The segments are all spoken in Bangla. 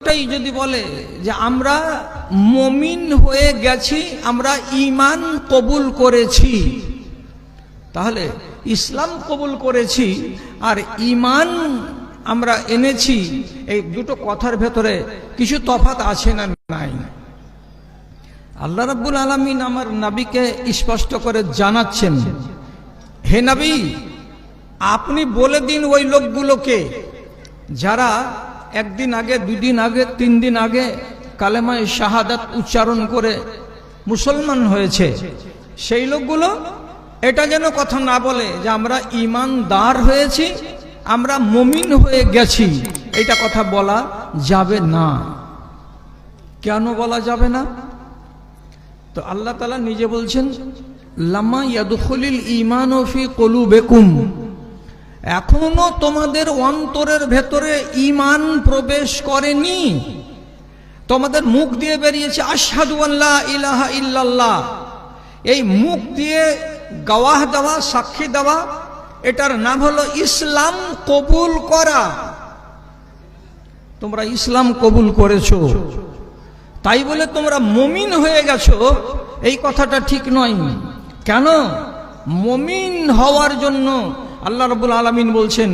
এটাই যদি বলে যে আমরা মমিন হয়ে গেছি, আমরা ইমান কবুল করেছি, তাহলে ইসলাম কবুল করেছি আর ইমান আমরা এনেছি, এই দুটো কথার ভেতরে কিছু তফাত আছে না নাই? আল্লাহ রাব্বুল আলমিন আমার নাবিকে স্পষ্ট করে জানাচ্ছেন, হে নবী, আপনি বলে দিন ওই লোকগুলোকে যারা একদিন আগে, দুদিন আগে তিন দিন আগে কালেমায় শাহাদাত উচ্চারণ করে মুসলমান হয়েছে। সেই লোকগুলো এটা যেন কথা না বলে যে আমরা ইমানদার হয়েছি, আমরা মমিন হয়ে গেছি। এটা কথা বলা যাবে না। কেন বলা যাবে না? তো আল্লাহ তালা নিজে বলছেন, লামা ইয়াদুখলিল ইমান ও ফি কলু বেকুম এখনও তোমাদের অন্তরের ভেতরে ইমান প্রবেশ করেনি। তোমাদের মুখ দিয়ে বেরিয়েছে, আশহাদু আল্লাহ ইলাহা ইল্লাল্লাহ। এই মুখ দিয়ে গাওয়াহ দেওয়া, সাক্ষী দেওয়া, এটার নাম হলো ইসলাম কবুল করা। তোমরা ইসলাম কবুল করেছ। তাই বলে তোমরা মমিন হয়ে গেছো। এই কথাটা ঠিক নয়। কেন? মমিন হওয়ার জন্য আল্লাহ রবুল আলমিন বলছেন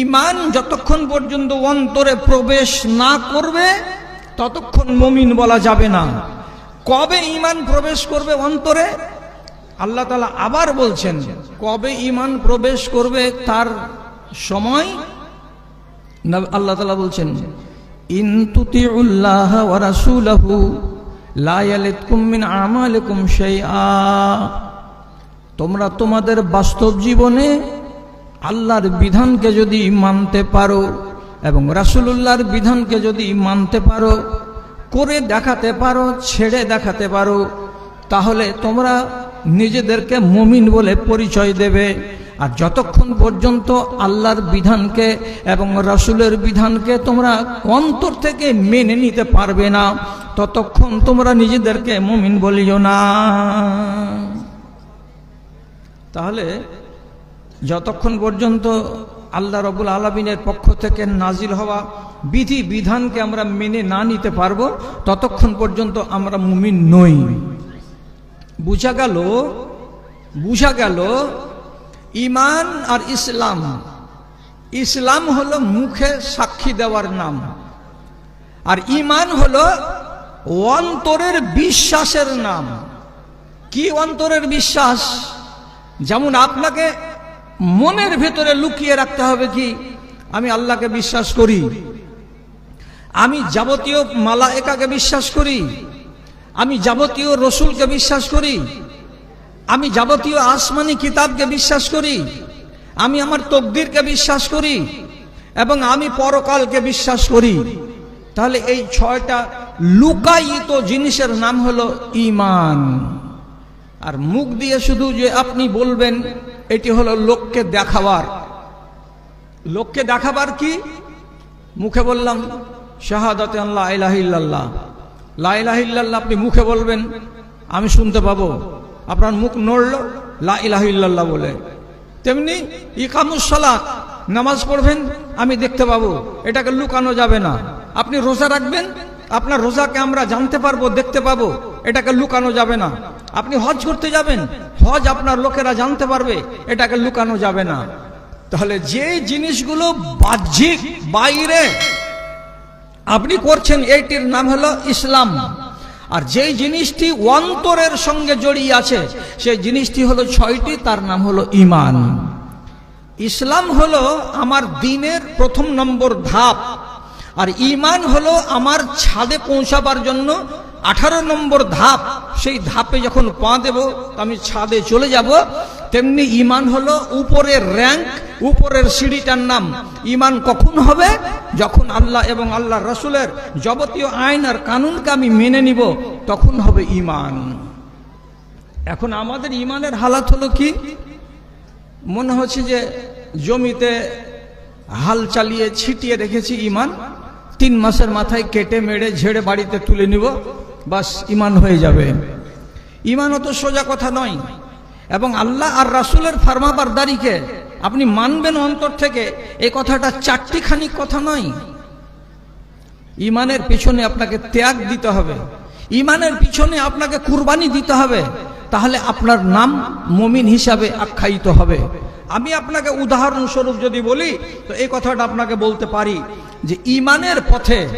ইমান যতক্ষণ পর্যন্ত অন্তরে প্রবেশ না করবে, ততক্ষণ মমিন বলা যাবে না। কবে ইমান প্রবেশ করবে অন্তরে? আল্লাহ তালা আবার বলছেন, কবে ইমান প্রবেশ করবে তার সময়? আল্লাহ তালা বলছেন, ইন তুতিউল্লাহ ওয়া রাসূলাহু লা ইয়ালিতকুম মিন আমালিকুম তোমরা তোমাদের বাস্তব জীবনে আল্লাহর বিধানকে যদি মানতে পারো এবং রাসূলুল্লাহর বিধানকে যদি মানতে পারো, করে দেখাতে পারো, ছেড়ে দেখাতে পারো, তাহলে তোমরা নিজেদেরকে মুমিন বলে পরিচয় দেবে। আর যতক্ষণ পর্যন্ত আল্লাহর বিধানকে এবং রাসূলের বিধানকে তোমরা অন্তর থেকে মেনে নিতে পারবে না, ততক্ষণ তোমরা নিজেদেরকে মুমিন বলিও না। তাহলে যতক্ষণ পর্যন্ত আল্লাহ রবুল আলমিনের পক্ষ থেকে নাজিল হওয়া বিধি বিধানকে আমরা মেনে না নিতে পারব, ততক্ষণ পর্যন্ত আমরা মুমিন নই। বুঝা গেল? বুঝা গেল? ইমান আর ইসলাম। ইসলাম হলো মুখে সাক্ষী দেওয়ার নাম। আর ইমান হলো অন্তরের বিশ্বাসের নাম। কি অন্তরের বিশ্বাস? যেমন আপনাকে মনের ভেতরে লুকিয়ে রাখতে হবে কি? আমি আল্লাহকে বিশ্বাস করি। আমি যাবতীয় মালা একাকে বিশ্বাস করি। আমি যাবতীয় রসুলকে বিশ্বাস করি। আমি যাবতীয় আসমানি কিতাবকে বিশ্বাস করি। আমি আমার তকদিরকে বিশ্বাস করি এবং আমি পরকালকে বিশ্বাস করি। তাহলে এই ছয়টা লুকায়িত জিনিসের নাম হলো ইমান। আর মুখ দিয়ে শুধু যে আপনি বলবেন এটি হলো লোককে দেখাবার। লোককে দেখাবার কি? মুখে বললাম, শাহাদাতে আল্লাহ লাইলাহিল্লাহ আপনি মুখে বলবেন, আমি শুনতে পাবো। আপনার মুখ নড়ল, লা ইলাহিল্লাহ বলে। তেমনি ইকামুসলাত নামাজ পড়বেন, আমি দেখতে পাবো। এটাকে লুকানো যাবে না। আপনি রোজা রাখবেন, আপনার রোজাকে আমরা জানতে পারব, দেখতে পাবো। এটাকে লুকানো যাবে না। আপনি হজ করতে যাবেন, হজ আপনার লোকেরা জানতে পারবে, এটাকে লুকানো যাবে না। তাহলে যে জিনিসগুলো বাহ্যিক, বাইরে, আপনি করছেন, এইটির নাম হলো ইসলাম। আর যেই জিনিসটি অন্তরের সঙ্গে জড়িয়ে আছে, সেই জিনিসটি হলো ছয়টি, তার নাম হলো ইমান। ইসলাম হলো আমার দিনের প্রথম নম্বর ধাপ, আর ইমান হলো আমার ছাদে পৌঁছাবার জন্য আঠারো নম্বর ধাপ, সেই ধাপে যখন পা দেব আমি ছাদে চলে যাব। তেমনি ইমান হলো উপরের র্যাঙ্ক উপরের সিঁড়িটার নাম। ইমান কখন হবে? যখন আল্লাহ এবং আল্লাহ রসুলের যাবতীয় আইন আর কানুনকে আমি মেনে নিব, তখন হবে ইমান। এখন আমাদের ইমানের হালাত হলো কি? মনে হচ্ছে যে জমিতে হাল চালিয়ে ছিটিয়ে রেখেছি ইমান, তিন মাসের মাথায় কেটে মেরে ঝেড়ে বাড়িতে তুলে নিব। বাস ইমান হয়ে যাবে। ইমান অত সোজা কথা নয়। এবং আল্লাহ আর রাসুলের ফার্মাবার দাড়িকে আপনি মানবেন অন্তর থেকে এই কথাটা চারটি খানিক কথা নয়। ইমানের পিছনে আপনাকে ত্যাগ দিতে হবে। ইমানের পিছনে আপনাকে কুরবানি দিতে হবে। তাহলে আপনার নাম মমিন হিসাবে আখ্যায়িত হবে। আমি আপনাকে উদাহরণস্বরূপ যদি বলি, তো এই কথাটা আপনাকে বলতে পারি যে ইমানের পথে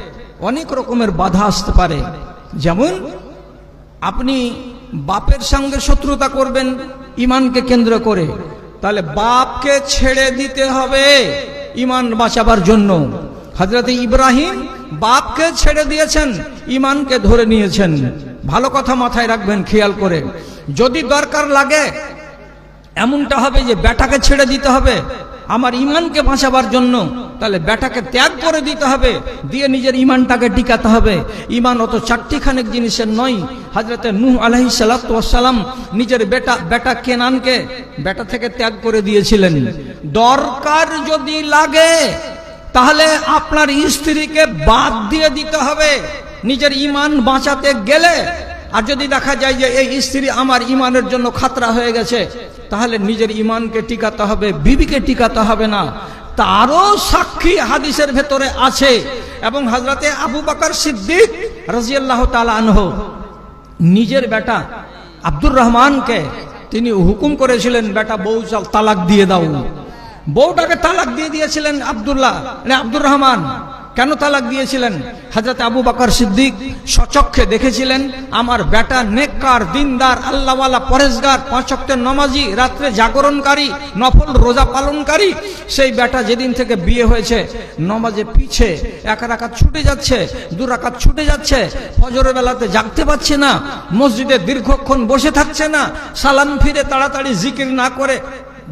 অনেক রকমের বাধা আসতে পারে। যেমন, আপনি বাপের সঙ্গে শত্রুতা করবেন ইমানকে কেন্দ্র করে। তাহলে বাপকে ছেড়ে দিতে হবে ইমান বাঁচাবার জন্য। হজরত ইব্রাহিম বাপকে ছেড়ে দিয়েছেন ইমানকে ধরে নিয়েছেন। ভালো কথা মাথায় রাখবেন, খেয়াল করে। যদি দরকার লাগে, এমনটা হবে যে বেটাকে ছেড়ে দিতে হবে। আমার ইমানকে বাঁচাবার জন্য তাহলে বেটাকে ত্যাগ করে দিতে হবে, দিয়ে নিজের ইমানটাকে টিকাতে হবে। ইমান অত চারটিখানেক জিনিসের নয়। হাজরতে নূহ আলহি সালাম নিজের বেটা বেটা কেনানকে বেটা থেকে ত্যাগ করে দিয়েছিলেন। দরকার যদি লাগে, তাহলে আপনার স্ত্রীকে বাদ দিয়ে দিতে হবে। নিজের ইমান বাঁচাতে গেলে, আর যদি দেখা যায় যে এই স্ত্রী আমার ইমানের জন্য খাতরা হয়ে গেছে তাহলে নিজের ইমানকে টিকাতে হবে, বিবিকে টিকাতে হবে না। তারও সাক্ষী হাদিসের ভেতরে আছে। এবং হজরতে আবু বাকার সিদ্দিক রাজিয়াল্লাহ তালা আনহ, নিজের বেটা আব্দুর রহমানকে তিনি হুকুম করেছিলেন, বেটা, বউ তালাক দিয়ে দাও। বউটাকে তালাক দিয়ে দিয়েছিলেন আব্দুল্লাহ মানে আব্দুর রহমান। কেন তালাক দিয়েছিলেন? হাজরত আবু বাকর সিদ্দিক সচক্ষে দেখেছিলেন, আমার বেটা নেককার, দিনদার, আল্লাহওয়ালা, পরেশগার পাঁচক্তের নমাজি, রাত্রে জাগরণকারী, নফল রোজা পালনকারী, সেই বেটা যেদিন থেকে বিয়ে হয়েছে নমাজে পিছে এক রাকাত ছুটে যাচ্ছে, দু রাকাত ছুটে যাচ্ছে, ফজরের বেলাতে জাগতে পারছে না, মসজিদে দীর্ঘক্ষণ বসে থাকছে না, সালাম ফিরে তাড়াতাড়ি জিকির না করে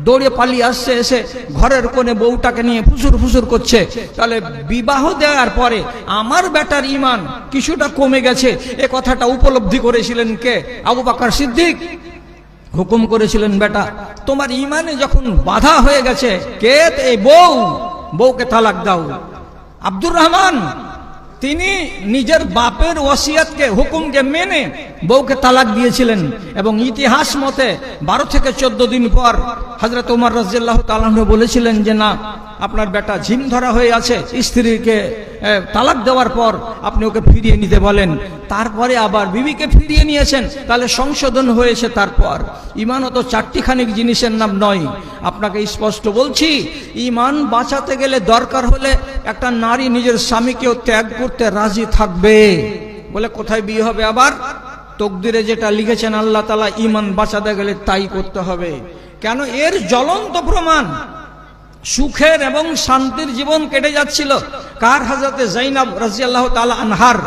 দৌড়ে পালিয়ে আসছে, এসে ঘরের কোণে বউটাকে নিয়ে ফুসুর ফুসুর করছে। তাহলে বিবাহ দেওয়ার পরে আমার বেটার ইমান কিছুটা কমে গেছে। এ কথাটা উপলব্ধি করেছিলেন কে? আবু বাকার সিদ্দিক। হুকুম করেছিলেন, বেটা, তোমার ইমানে যখন বাধা হয়ে গেছে, কে এই বউ? বউকে তালাক দাও। আব্দুর রহমান তিনি নিজের বাপের ওসিয়াতকে হুকুমকে মেনে বউকে তালাক দিয়েছিলেন এবং ইতিহাস মতে বারো থেকে চোদ্দ দিন পর হজরত উমর রাজিয়াল্লাহ তালাহ বলেছিলেন যে না আপনার বেটা ঝিম ধরা হয়ে আছে, স্ত্রীকে তালাক দেওয়ার পর আপনি ওকে ফিরিয়ে নিতে বলেন। তারপরে আবার বিবিকে ফিরিয়ে নিয়েছেন, তাহলে সংশোধন হয়েছে তারপর। ইমান তো চারটিখানিক জিনিসের নাম নয়। আপনাকে স্পষ্ট বলছি, ইমান বাঁচাতে গেলে দরকার হলে একটা নারী নিজের স্বামীকেও ত্যাগ করতে রাজি থাকবে। বলে কোথায় বিয়ে হবে আবার? তকদিরে যেটা লিখেছেন, আল্লাহ তালা ইমান বাঁচাতে গেলে তাই করতে হবে। কেন? এর জ্বলন্ত প্রমাণ সুখের এবং শান্তির জীবন কেটে যাচ্ছিল। কার হাজরতে জাইনাব রাজিয়াল্লাহ তালা আনহার,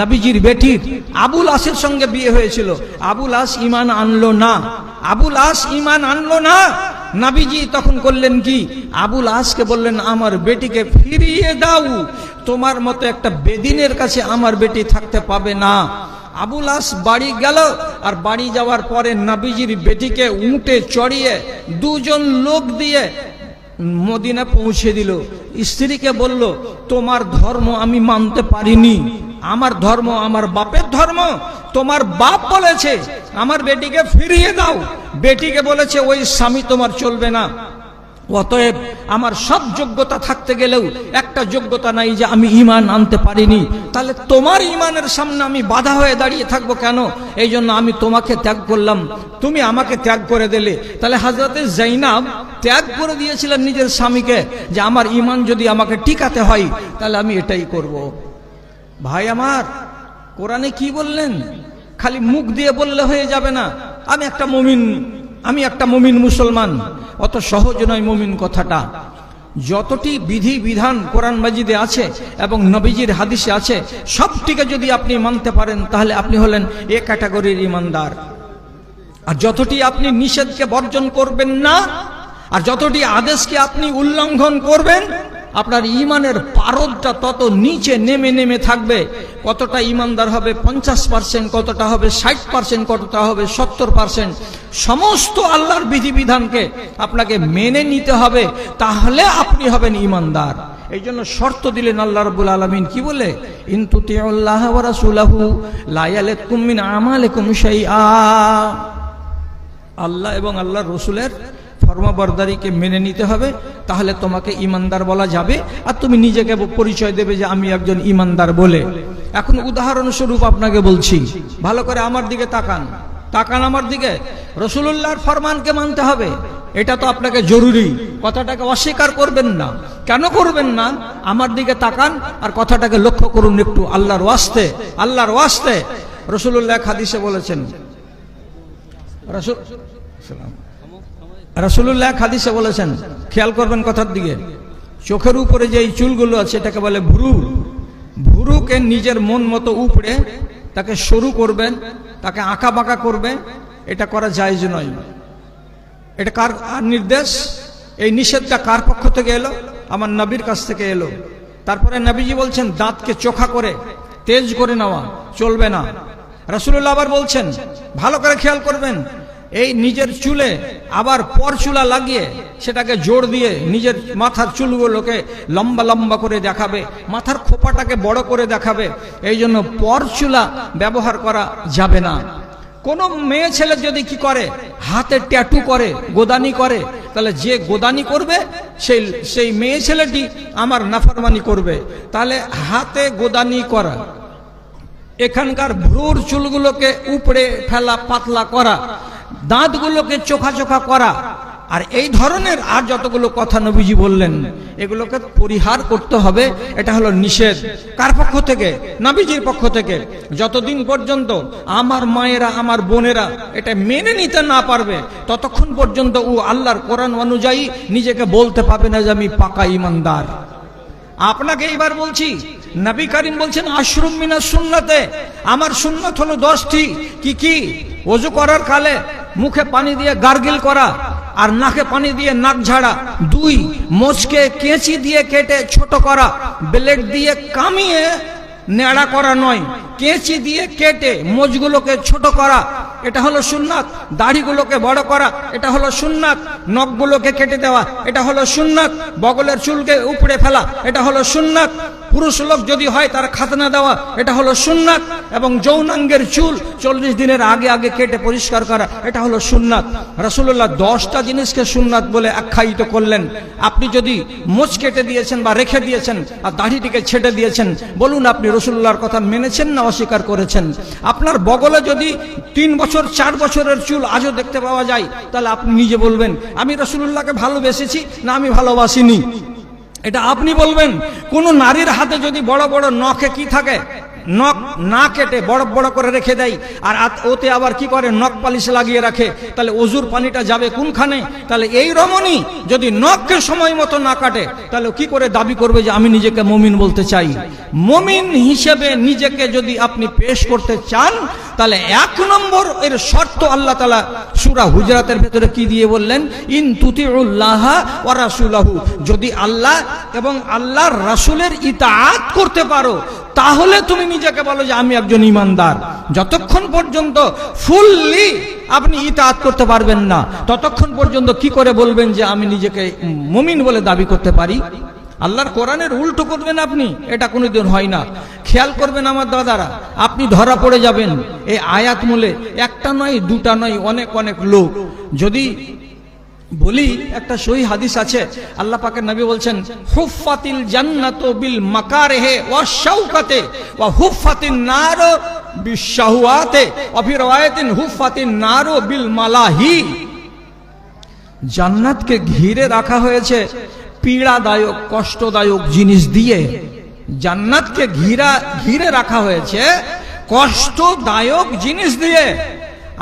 নবীজির বেটির আবুল আসের সঙ্গে বিয়ে হয়েছিল। আবুল আস ইমান আনলো না। আবুল আস ইমান আনলো না। নাবিজি তখন করলেন কি? আবুল আসকে বললেন, আমার বেটিকে ফিরিয়ে দাও। তোমার মতো একটা বেদিনের কাছে আমার বেটি থাকতে পাবে না। আবুল আস বাড়ি গেল, আর বাড়ি যাওয়ার পরে নাবিজির বেটিকে উঁটে চড়িয়ে দুজন লোক দিয়ে মদিনা পৌঁছে দিল। স্ত্রীকে বলল, তোমার ধর্ম আমি মানতে পারিনি। আমার ধর্ম আমার বাপের ধর্ম। তোমার বাপ বলেছে, আমার বেটিকে ফিরিয়ে দাও। বেটিকে বলেছে, ওই স্বামী তোমার চলবে না। অতএব আমার সব যোগ্যতা থাকতে গেলেও একটা যোগ্যতা নাই যে আমি ইমান আনতে পারিনি। তাহলে তোমার ইমানের সামনে আমি বাধা হয়ে দাঁড়িয়ে থাকব কেন? এই জন্য আমি তোমাকে ত্যাগ করলাম। তুমি আমাকে ত্যাগ করে দিলে। তাহলে হাজরতে জাইনাব ত্যাগ করে দিয়েছিলেন নিজের স্বামীকে যে আমার ইমান যদি আমাকে টিকাতে হয়, তাহলে আমি এটাই করব। ভাই আমার, কোরআনে কি বললেন? খালি মুখ দিয়ে বললে হয়ে যাবে না। আমি একটা মমিন, আমি একটা মমিন মুসলমান। অত সহজ নয় মুমিন কথাটা। যতটি বিধি, বিধান কোরআন মাজিদে আছে এবং নবীজির হাদিসে আছে, সবটিকে যদি আপনি মানতে পারেন, তাহলে আপনি হলেন এ ক্যাটাগরির ইমানদার। আর যতটি আপনি নিষেধকে বর্জন করবেন না, আর যতটি আদেশকে আপনি উল্লঙ্ঘন করবেন আপনার ইমানের পারদটা তত নিচে নেমে নেমে থাকবে। কতটা ইমানদার হবে? পঞ্চাশ পার্সেন্ট কতটা হবে? ষাট পার্সেন্ট কতটা হবে? সত্তর পার্সেন্ট সমস্ত আল্লাহর বিধিবিধানকে আপনাকে মেনে নিতে হবে। তাহলে আপনি হবেন ইমানদার। এই জন্য শর্ত দিলেন আল্লাহ রবুল আলমিন। কি বলে আমালেকুম আল্লাহ এবং আল্লাহর রসুলের ফর্মবরদারিকে মেনে নিতে হবে, তাহলে তোমাকে ইমানদার বলা যাবে। আর তুমি নিজেকে পরিচয় দেবে যে আমি একজন ইমানদার বলে। এখন উদাহরণস্বরূপ আপনাকে বলছি, ভালো করে আমার দিকে তাকান। তাকান আমার দিকে। রসুল্লাহর ফরমানকে মানতে হবে। এটা তো আপনাকে জরুরি। কথাটাকে অস্বীকার করবেন না। কেন করবেন না? আমার দিকে তাকান আর কথাটাকে লক্ষ্য করুন একটু। আল্লাহর ওয়াস্তে আল্লাহর ওয়াস্তে। রসুল্লাহ হাদিসে বলেছেন, রসুল রসুল্লাহ হাদিসে বলেছেন, খেয়াল করবেন কথার দিকে, চোখের উপরে যে এই চুলগুলো আছে, এটাকে বলে ভুরু। ভুরুকে নিজের মন মতো উপড়ে তাকে সরু করবেন, তাকে আঁকা বাঁকা করবে, এটা করা জায়জ নয়। এটা কার আর নির্দেশ? এই নিষেধটা কার পক্ষ থেকে এলো? আমার নবীর কাছ থেকে এলো। তারপরে নবীজি বলছেন, দাঁতকে চোখা করে, তেজ করে নেওয়া, চলবে না। রাসুল্লাহ আবার বলছেন, ভালো করে খেয়াল করবেন এই নিজের চুলে আবার পর চুলা লাগিয়ে সেটাকে জোর দিয়ে নিজের মাথার চুলগুলোকে লম্বা লম্বা করে দেখাবে, মাথার খোপাটাকে বড় করে দেখাবে, এই জন্য পর চুলা ব্যবহার করা যাবে না। কোন মেয়ে ছেলে যদি কি করে, হাতে ট্যাটু করে, গোদানি করে, তাহলে যে গোদানি করবে, সেই সেই মেয়ে ছেলেটি আমার নাফরমানি করবে। তাহলে হাতে গোদানি করা, এখানকার ভ্রুর চুলগুলোকে উপড়ে ফেলা, পাতলা করা দাঁতগুলোকে চোখা চোখা করা। আর এই ধরনের আর যতগুলো কথা নবীজি বললেন, এগুলোকে পরিহার করতে হবে, এটা হলো নিষেধ। কার পক্ষ থেকে? নবীজির পক্ষ থেকে। যতদিন পর্যন্ত আমার মায়েরা, আমার বোনেরা এটা মেনে নিতে না পারবে, ততক্ষণ পর্যন্ত ও আল্লাহর কোরআন অনুযায়ী নিজেকে বলতে পারবে না যে আমি পাকা ইমানদার। আপনাকে এবার বলছি, নবী করিম বলছেন, আশরুম মিনা সুন্নতে। আমার সুন্নত হলো দশটি। কি কি? অজু করার কালে মুখে পানি দিয়ে গার্গিল করা আর নাকে পানি দিয়ে নাক ঝাড়া। দুই, মোচকে কেঁচি দিয়ে কেটে ছোট করা। ব্লেড দিয়ে কামিয়ে নেড়া করা নয়। কেঁচি দিয়ে কেটে মোজগুলোকে ছোট করা, এটা হলো সুন্নাত। দাড়িগুলোকে বড় করা, এটা হলো সুন্নাত। নখগুলোকে কেটে দেওয়া, এটা হলো সুন্নাত। বগলের চুলকে উপড়ে ফেলা, এটা হলো সুন্নাত। পুরুষ লোক যদি হয় তার খাতনা দেওয়া, এটা হলো সুন্নাত। এবং যৌনাঙ্গের চুল চল্লিশ দিনের আগে আগে কেটে পরিষ্কার করা, এটা হলো সুন্নাত। রসুল্লাহ দশটা জিনিসকে সুন্নাত বলে আখ্যায়িত করলেন। আপনি যদি মোচ কেটে দিয়েছেন বা রেখে দিয়েছেন আর দাড়িটিকে ছেটে দিয়েছেন, বলুন আপনি রসুল্লাহর কথা মেনেছেন না অস্বীকার করেছেন। আপনার বগলে যদি তিন বছর, চার বছরের চুল আজও দেখতে পাওয়া যায়, তাহলে আপনি নিজে বলবেন, আমি রসুল্লাহকে ভালোবেসেছি না আমি ভালোবাসিনি। এটা আপনি বলবেন, কোন নারীর হাতে যদি বড় বড় নখে কি থাকে? নখ না কেটে বড় বড় করে রেখে দেয়, আর ওতে আবার কি করে? নখ পালিশ লাগিয়ে রাখে। তাহলে অজুর পানিটা যাবে কোনখানে? তাহলে এই রমণী যদি নখকে সময় মতো না কাটে, তাহলে কি করে দাবি করবে যে আমি নিজেকে মমিন বলতে চাই? মমিন হিসেবে নিজেকে যদি আপনি পেশ করতে চান, তাহলে এক নম্বর এর শর্ত আল্লাহ তালা সুরা হুজরাতের ভেতরে কি দিয়ে বললেন? ইন তুতিউল্লাহ ওয়া রাসূলাহু। যদি আল্লাহ এবং আল্লাহর রাসূলের ইতাআত করতে পারো তাহলে তুমি নিজেকে বলো যে আমি একজন ইমানদার। যতক্ষণ পর্যন্ত ফুললি আপনি ইতাআত করতে পারবেন না, ততক্ষণ পর্যন্ত কি করে বলবেন যে আমি নিজেকে মুমিন বলে দাবি করতে পারি? আল্লাহর কোরআনের উল্টো করবেন আপনি, এটা কোনোদিন হয় না। খেয়াল করবেন আমার দাদারা, আপনি ধরা পড়ে যাবেন। এই আয়াত মূলে একটা নয়, দুটা নয়, অনেক অনেক লোক যদি বলি, একটা সহি হাদিস আছে, আল্লাহ পাকের নবী বলছেন হুফাতিল জান্নাত বিল মাকারেহে ওয়া শাউকাতে ওয়া হুফাতিন নার বিশাহুয়াতে ওয়া ফি রাওয়ায়াতিন হুফাতিন নার বিল মালাহি। জান্নাতকে ঘিরে রাখা হয়েছে পীড়াদায়ক, কষ্টদায়ক জিনিস দিয়ে। জান্নাতকে ঘিরা, ঘিরে রাখা হয়েছে কষ্টদায়ক জিনিস দিয়ে।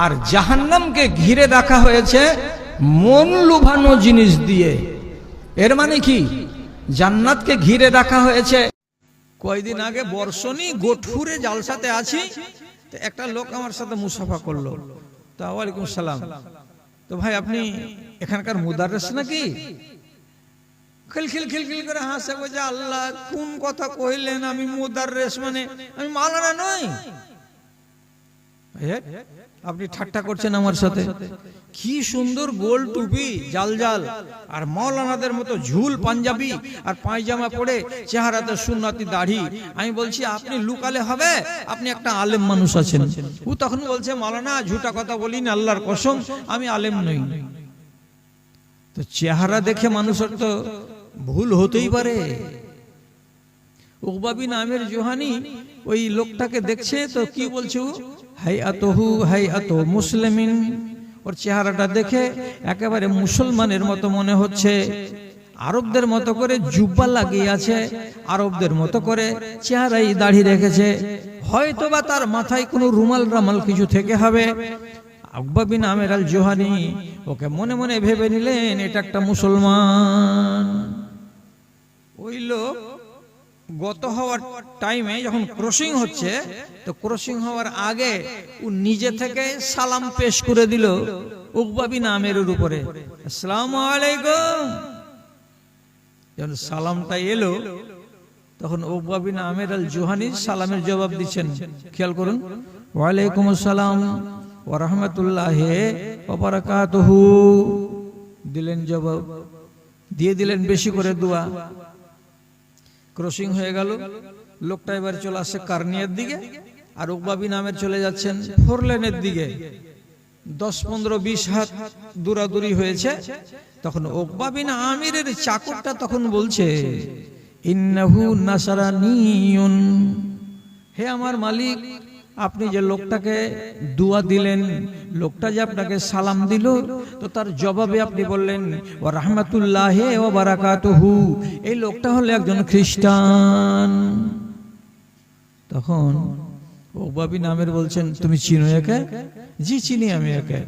আর জাহান্নামকে ঘিরে রাখা হয়েছে মন লুভানো জিনিস দিয়ে। এর মানে কি? জান্নাতকে ঘিরে রাখা হয়েছে। কয়দিন আগে বর্ষণী গোটফুরে জালসাতে আছি, তো একটা লোক আমার সাথে মুসাফা করল। তা ওয়ালাইকুম সালাম। তো ভাই, আপনি এখানকার মুদারেস নাকি? খিলখিল খিলখিল করে হাসে, বলছে, আল্লাহ, কোন কথা কইলেন আমি মুদারেস মানে? আমি মালানা নই? আপনি ঠাট্টা করছেন আমার সাথে। কি সুন্দর গোল টুপি, জাল জাল। আর মৌলানাদের মতো ঝুল পাঞ্জাবি আর পায়জামা পরে চেহারাতে সুন্নতি দাড়ি। আমি বলছি, আপনি লুকালে হবে? আপনি একটা আলেম মানুষ আছেন। ও তখন বলছে মৌলানা ঝুটা কথা বলিনি আল্লাহর কসম, আমি আলেম নই। তো চেহারা দেখে মানুষের তো ভুল হতেই পারে। উকবাবি নামের জোহানি ওই লোকটাকে দেখছে, তো কি বলছে হাই আতহু হাই আত মুসলিমিন। ওর চেহারাটা দেখে একেবারে মুসলমানের মতো মনে হচ্ছে। আরবদের মতো করে জুব্বা লাগিয়ে আছে, আরবদের মতো করে চেহারাই দাড়ি রেখেছে। হয়তো বা তার মাথায় কোনো রুমাল রামাল কিছু থেকে হবে। আকবা বিন আমের আল জোহানি ওকে মনে মনে ভেবে নিলেন, এটা একটা মুসলমান। ওই লোক গত হওয়ার টাইমে যখন ক্রসিং হচ্ছে, তো ক্রসিং হওয়ার আগে ও নিজে থেকে সালাম পেশ করে দিল উকবা বিন আমের উপরে। আসসালামু আলাইকুম। যখন সালামটা এলো, তখন উকবা বিন আমের আল জোহানি সালামের জবাব দিচ্ছেন। খেয়াল করুন। ওয়ালাইকুম আসসালাম ওয়া রাহমাতুল্লাহ ওয়া বারাকাতুহু। দিলেন জবাব। দিয়ে দিলেন বেশি করে দোয়া। ক্রসিং হয়ে গেল। লোকটা এবার চলে আসছে কার্নিয়ার দিকে আর উকবাবি নামের চলে যাচ্ছেন ফোরলেনের দিকে। দশ পনেরো বিশ হাত দূরাদূরি হয়েছে। তখন ওকবাবিন আমিরের চাকরটা তখন বলছে হে আমার মালিক আপনি যে লোকটাকে দুয়া দিলেন, লোকটা যে আপনাকে সালাম দিল, তো তার জবাবে আপনি বললেন ও রহমতুল্লাহ ও বারাকাতুহু। এই লোকটা হলো একজন খ্রিস্টান। তখন ওবাবি নামের বলছেন, তুমি চিনো একে? জি, চিনি আমি একে।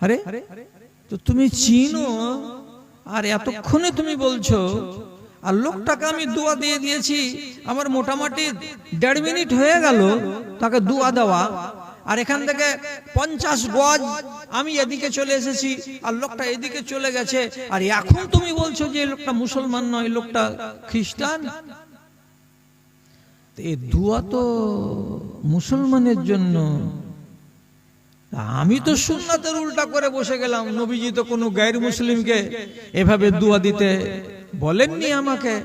আরে? তো তুমি চিনো? আর এতক্ষণে তুমি বলছো আর লোকটাকে আমি দোয়া দিয়ে দিয়েছি। আমার মোটামুটি দেড় মিনিট হয়ে গেল তাকে দোয়া দেওয়া। আর এখান থেকে পঞ্চাশ গজ আমি এদিকে চলে এসেছি আর লোকটা এদিকে চলে গেছে। আর এখন তুমি বলছো যে লোকটা মুসলমান নয় লোকটা খ্রিস্টান? এই দোয়া তো মুসলমানের জন্য। আমি তো সুন্নাতের উল্টা করে বসে গেলাম। নবীজি তো কোনো গায়ের মুসলিমকে এভাবে দুয়া দিতে বলেননি আমাকে।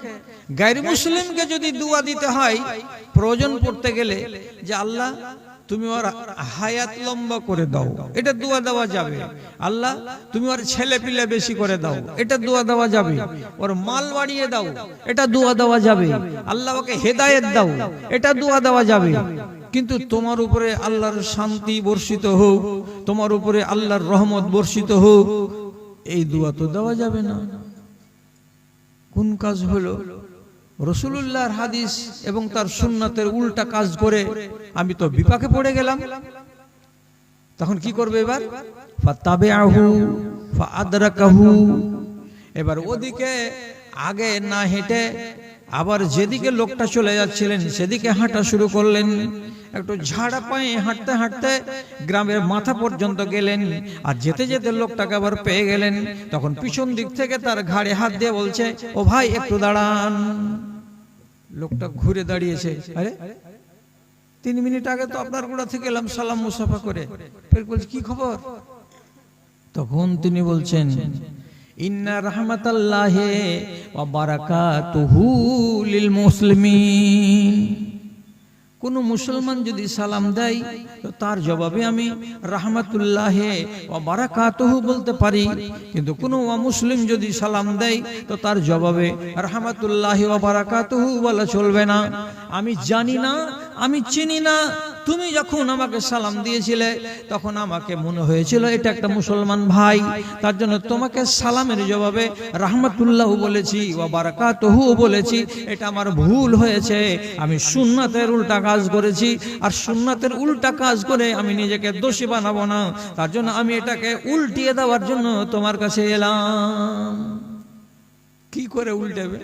গায়ের মুসলিমকে যদি দুয়া দিতে হয়, প্রয়োজন পড়তে গেলে যে আল্লাহ, তুমি ওর হায়াত লম্বা করে দাও। এটা দোয়া দেওয়া যাবে। আল্লাহ, তুমি ওর ছেলে পিলে বেশি করে দাও। এটা দোয়া দেওয়া যাবে। ওর মাল বাড়িয়ে দাও। এটা দোয়া দেওয়া যাবে। আল্লাহ ওকে হেদায়েত দাও। এটা দোয়া দেওয়া যাবে। কিন্তু তোমার উপরে আল্লাহর শান্তি বর্ষিত হোক, তোমার উপরে আল্লাহর রহমত বর্ষিত হোক, এই দোয়া তো দেওয়া যাবে না। কোন কাজ হলো? রসুল্লাহর হাদিস এবং তার সুন্নাতের উল্টা কাজ করে আমি তো বিপাকে পড়ে গেলাম। তখন কি করবে এবার? ফাতাবিআহু ফাআদরাকাহু। এবার ওদিকে আগে না হেঁটে আবার যেদিকে লোকটা চলে যাচ্ছিলেন, সেদিকে হাঁটা শুরু করলেন। একটু ঝাড়া পায়ে হাঁটতে হাঁটতে গ্রামের মাথা পর্যন্ত গেলেন আর যেতে যেতে লোকটাকে আবার পেয়ে গেলেন। তখন পিছন দিক থেকে তার ঘাড়ে হাত দিয়ে বলছে, ও ভাই, একটু দাঁড়ান। লোকটা ঘুরে দাঁড়িয়েছে, আরে, তিন মিনিট আগে তো আপনার গোড়া থেকে এলাম সালাম মুসাফা করে। ফের বলছে, কি খবর? তখন তিনি বলছেন ইন্না রহমতাল্লাহে ওয়া বারাকাতুহু লিল মুসলিমিন। কোন মুসলমান যদি সালাম দেয়, তো তার জবাবে আমি রাহমাতুল্লাহে ও বারাকাতুহু বলতে পারি। কিন্তু কোন মুসলিম যদি সালাম দেয়, তো তার জবাবে রাহমাতুল্লাহি ও বারাকাতুহু বলা চলবে না। আমি জানি না, আমি চিনি না তুমি যখন আমাকে সালাম দিয়েছিলে, তখন আমাকে মনে হয়েছিল এটা একটা মুসলমান ভাই। তার জন্য তোমাকে সালামের জবাবে রাহমাতুল্লাহ বলেছি ও বারাকাতুহু বলেছি, এটা আমার ভুল হয়েছে। আমি সুন্নাতের উল্টা কাজ করেছি, আর সুন্নাতের উল্টা কাজ করে আমি নিজেকে দোষী বানাবো না। তার জন্য আমি এটাকে উল্টিয়ে দেওয়ার জন্য তোমার কাছে এলাম। কি করে উল্টাবে?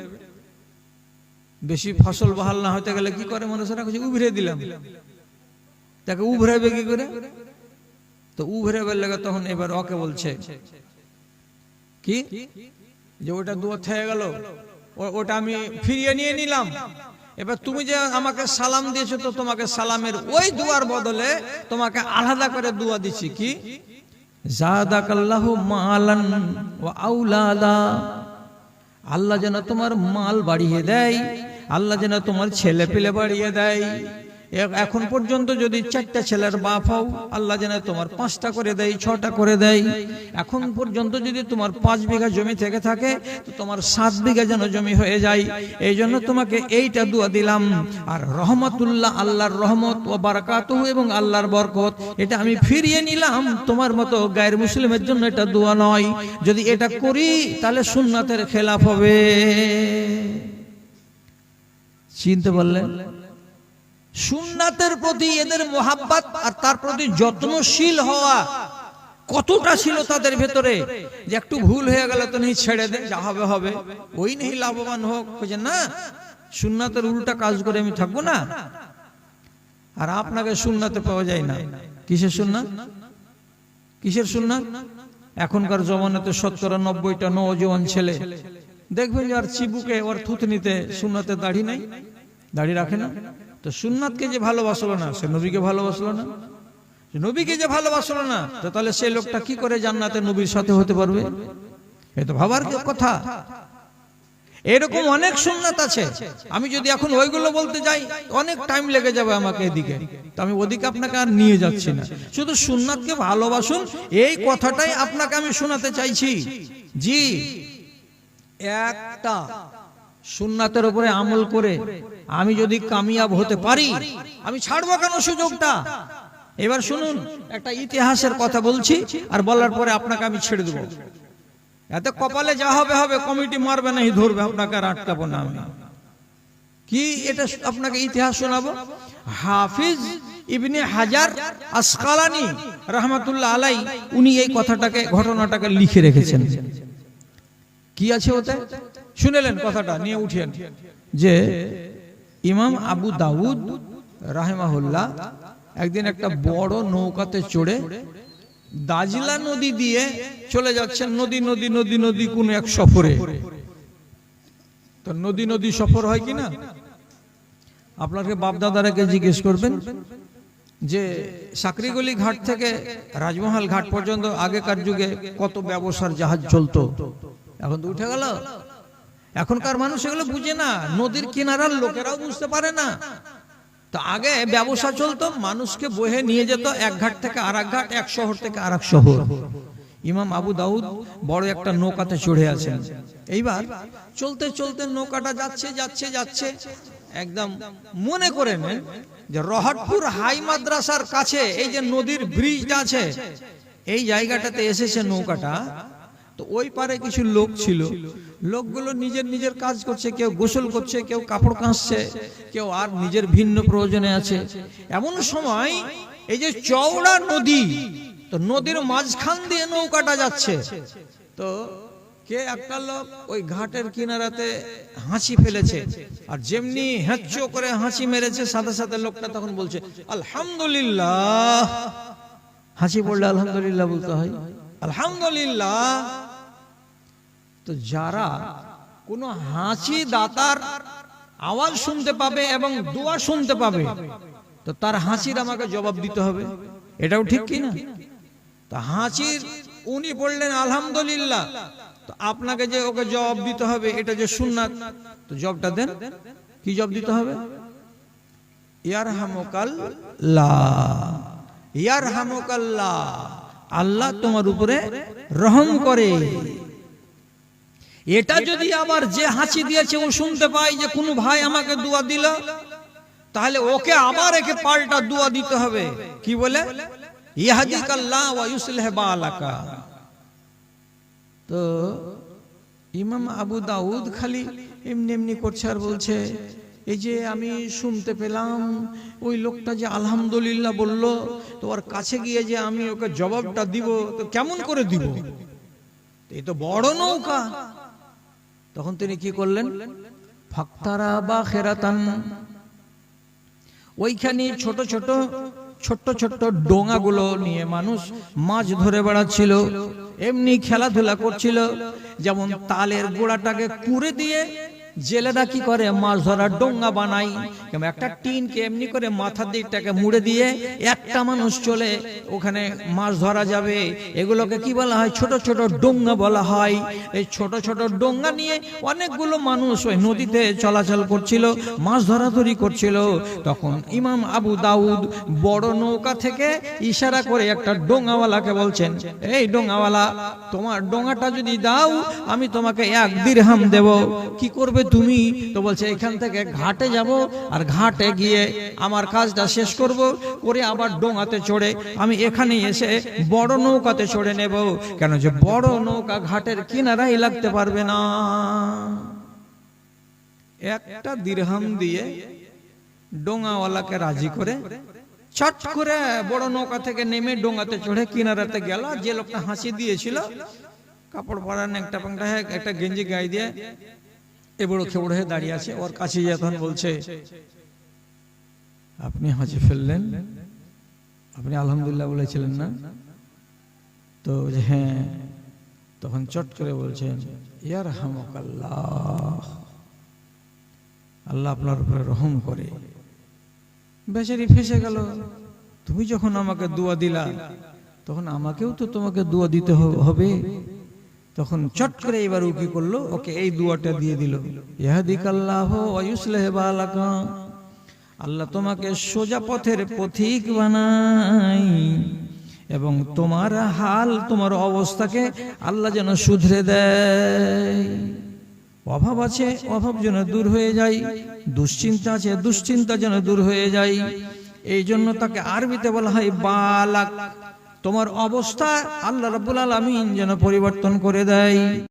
বেশি ফসল বহাল না হতে গেলে কি করে মানুষেরা কিছু উভরে দিলাম? তাকে উভরাবে কি করে? তো উভরাবে লাগে তখন এবার ওকে বলছে কি? যে ওটা দুয়া থেকে গেল ওটা আমি ফিরিয়ে নিয়ে নিলাম। এবার তুমি যে আমাকে সালাম দিয়েছ, তো তোমাকে সালামের ওই দুয়ার বদলে তোমাকে আলাদা করে দুয়া দিছি কি? আল্লাহ যেন তোমার মাল বাড়িয়ে দেয়, আল্লাহ যেন তোমার ছেলে পেলে বাড়িয়ে দেয়। এখন পর্যন্ত যদি চারটা ছেলের বাপ হও, আল্লাহ জানে তোমার পাঁচটা করে দেয়, ছটা করে দেয়। এখন পর্যন্ত যদি তোমার পাঁচ বিঘা জমি থেকে থাকে, তো তোমার সাত বিঘা যেন জমি হয়ে যায়। এই জন্য তোমাকে এইটা দোয়া দিলাম। আর রহমতুল্লাহ, আল্লাহর রহমত ও বারাকাতুহ এবং আল্লাহর বরকত, এটা আমি ফিরিয়ে নিলাম। তোমার মতো গায়ের মুসলিমের জন্য এটা দোয়া নয়। যদি এটা করি, তাহলে সুন্নাতের খেলাফ হবে। চিনতে পারলেন? সুন্নাতের প্রতি এদের মোহাব্বত আর তার প্রতি যত্নশীল হওয়া কতটা ছিল তাদের ভেতরে যে একটু ভুল হয়ে গেল তো নেই ছেড়ে দে যা হবে হবে। ওই নেই লাভবান হোক বলছে না? সুন্নাতের উল্টা কাজ করে আমি থাকব না। আর আপনাকে সুন্নাতে পাওয়া যায় না। কিসের সুন্নাত? কিসের সুন্নাত? এখনকার জমানাতে শতকরা নব্বইটা নজওয়ান ছেলে। দেখবেন যে আর চিবুকে ওর থুতনিতে সুন্নাতে দাড়ি নাই? দাড়ি রাখে না? তো সুন্নাতকে যে ভালোবাসলো না, সে নবীকে ভালোবাসলো না? নবীকে যে ভালোবাসলো না, তো তাহলে সেই লোকটা কি করে জান্নাতে নবীর সাথে হতে পারবে? এ তো ভাবার কথা। এরকম অনেক সুন্নাত আছে। আমি যদি এখন ওইগুলো বলতে যাই, অনেক টাইম লেগে যাবে আমাকে এদিকে। তো আমি ওদিকে আপনাকে আর নিয়ে যাচ্ছি না। শুধু সুন্নাতকে ভালোবাসুন, এই কথাটাই আপনাকে আমি শোনাতে চাইছি। জি, একটা। সুন্নাতের উপরে আমল করে আমি যদি কামিয়াব হতে পারি, আমি ছাড়বো কেন সুযোগটা? এবার শুনুন, একটা ইতিহাসের কথা বলছি, আর বলার পরে আপনাকে আমি ছেড়ে দেবো। এত কপালে যা হবে হবে, কমিটি মারবে না ধরবে আপনাকে আর আটকাবো না আমি। কি এটা আপনাকে ইতিহাস শোনাবো? হাফিজ ইবনে হাজার আসকালানি রহমাতুল্লাহ আলাই, উনি এই কথাটাকে, ঘটনাটাকে লিখে রেখেছেন। কি আছে ওতে? শুনেলেন কথাটা, নিয়ে উঠেন। যে ইমাম আবু দাউদ রাহেমাহুল্লাহ একদিন একটা বড় নৌকাতে চড়ে দাজলা নদী দিয়ে চলে যাচ্ছেন নদী নদী নদী নদী কোন এক সফরে। তো নদী নদী সফর হয় কি না আপনাকে বাপদাদারাকে জিজ্ঞেস করবেন যে সাকরিগলি ঘাট থেকে রাজমহল ঘাট পর্যন্ত আগেকার যুগে কত ব্যবসার জাহাজ চলতো? এখন তো উঠে গেল। এখনকার মানুষ এগুলো বুঝে না। নদীর কিনারার লোকেরাও বুঝতে পারে না। তো আগে ব্যবসা চলতো, মানুষকে বহে নিয়ে যেত, এক ঘাট থেকে আর ঘাট, এক শহর থেকে আর শহর। ইমাম আবু দাউদ বড় একটা নৌকাতে চড়ে আছেন। এইবার চলতে চলতে নৌকাটা যাচ্ছে যাচ্ছে যাচ্ছে। একদম মনে করে নেন যে রহটপুর হাই মাদ্রাসার কাছে এই যে নদীর ব্রিজটা আছে, এই জায়গাটাতে এসেছে নৌকাটা। তো ওই পারে কিছু লোক ছিল। লোকগুলো নিজের নিজের কাজ করছে, কেউ গোসল করছে, কেউ কাপড় কাঁচছে, কেউ আর নিজের ভিন্ন প্রয়োজনে আছে। এমন সময় এই যে চওড়া নদী, তো নদীর মাঝখান দিয়ে নৌকাটা যাচ্ছে। তো কে একটা লোক ওই ঘাটের কিনারাতে হাসি ফেলেছে, আর যেমনি হেঁচো করে হাসি মেরেছে, সাথে সাথে লোকটা তখন বলছে, আলহামদুলিল্লাহ। হাসি পড়লে আলহামদুলিল্লাহ বলতে হয়। আলহামদুলিল্লাহ। তো যারা কোনো হাসি দাতার আওয়াজ শুনতে পাবে এবং দোয়া শুনতে পাবে, তো তার হাসির আমাকে জবাব দিতে হবে। এটাও ঠিক কি না তো হাসির, উনি বললেন, আলহামদুলিল্লাহ। তো আপনাকে যে ওকে জবাব দিতে হবে, এটা যে সুন্নাত, তো জবটা দেন। কি জব দিতে হবে? ইয়ার হামকাল্লাহ ইয়ার হামকাল্লাহ আল্লাহ তোমার উপরে রহম করে। এটা যদি আবার যে হাসি দিয়েছে ও শুনতে পাই যে কোনো ভাই আমাকে দোয়া দিল তাহলে ওকে আবার একে পাল্টা দোয়া দিতে হবে। কি বলে? তো ইমাম আবু দাউদ খালি এমনি এমনি করছে আর বলছে এই যে আমি শুনতে পেলাম ওই লোকটা যে আলহামদুলিল্লাহ বলল তো ওর কাছে গিয়ে যে আমি ওকে জবাবটা দিব তো কেমন করে দিব? এই তো বড় নৌকা। তখন তিনি কি করলেন? ফাক্তারা বা খেরাতান। ওইখানে ছোট ছোট, ছোট্ট ছোট্ট ডোঙাগুলো নিয়ে মানুষ মাছ ধরে বেড়াচ্ছিল। এমনি খেলাধুলা করছিল। যেমন তালের গোড়াটাকে কুড়ে দিয়ে জেলেরা কি করে? মাছ ধরার ডোঙ্গা বানায়। কিংবা একটা টিনকে এমনি করে মাথার দিকটাকে মুড়ে দিয়ে একটা মানুষ চলে, ওখানে মাছ ধরা যাবে। এগুলোকে কি বলা হয়? ছোট ছোট ডোঙ্গা বলা হয়। এই ছোট ছোট ডোঙ্গা নিয়ে অনেকগুলো মানুষ ওই নদীতে চলাচল করছিল, মাছ ধরাধরি করছিল। তখন ইমাম আবু দাউদ বড় নৌকা থেকে ইশারা করে একটা ডোঙ্গাওয়ালাকে বলছেন, এই ডোঙ্গাওয়ালা, তোমার ডোঙ্গাটা যদি দাও, আমি তোমাকে এক দিরহাম দেব। কি করবে তুমি? তো বলছে, এখান থেকে ঘাটে যাব আর ঘাটে গিয়ে আমার কাজটা শেষ করব, করে আবার ডোঙাতে চড়ে আমি এখানে এসে বড় নৌকাতে চড়ে নেব। কেন যে বড় নৌকা ঘাটের কিনারাই লাগতে পারবে না। একটা দিরহাম দিয়ে ডোঙাওয়ালাকে রাজি করে চট করে বড় নৌকা থেকে নেমে ডোঙাতে চড়ে কিনারাতে গেল। যে লোকটা হাসি দিয়েছিল, কাপড় পরান একটা পাংটা একটা গেঞ্জি গায়ে দিয়ে এবড়ো খেবড়ো হয়ে দাঁড়িয়ে আছে, ওর কাছে যখন বলছে, আপনি হাসি ফেললেন? আপনি আলহামদুলিল্লাহ বলেছিলেন না। তো হ্যাঁ। তখন চট করে বলছেন ইয়ার হামকাল্লাহ আল্লাহ আল্লাহ আপনার উপরে রহম করে। বেচারি ফেসে গেল। তুমি যখন আমাকে দোয়া দিলা, তখন আমাকেও তো তোমাকে দোয়া দিতে হবে। তখন চট করে এবার ও কি করল? ওকে এই দুয়াটা দিয়ে দিল। ইহাদিক আল্লাহ ওয়ুসলেহ বালাকা। আল্লাহ তোমাকে সোজা পথের পথিক বানাই এবং তোমার হাল তোমার অবস্থাকে আল্লাহ যেন শুধরে দেয়। অভাব আছে অভাব যেন দূর হয়ে যায়। দুশ্চিন্তা আছে দুশ্চিন্তা যেন দূর হয়ে যায়। এই জন্য তাকে আরবিতে বলা হয় বালাক। তোমার অবস্থা আল্লাহ রাবুল আলমিন যেন পরিবর্তন করে দেয়।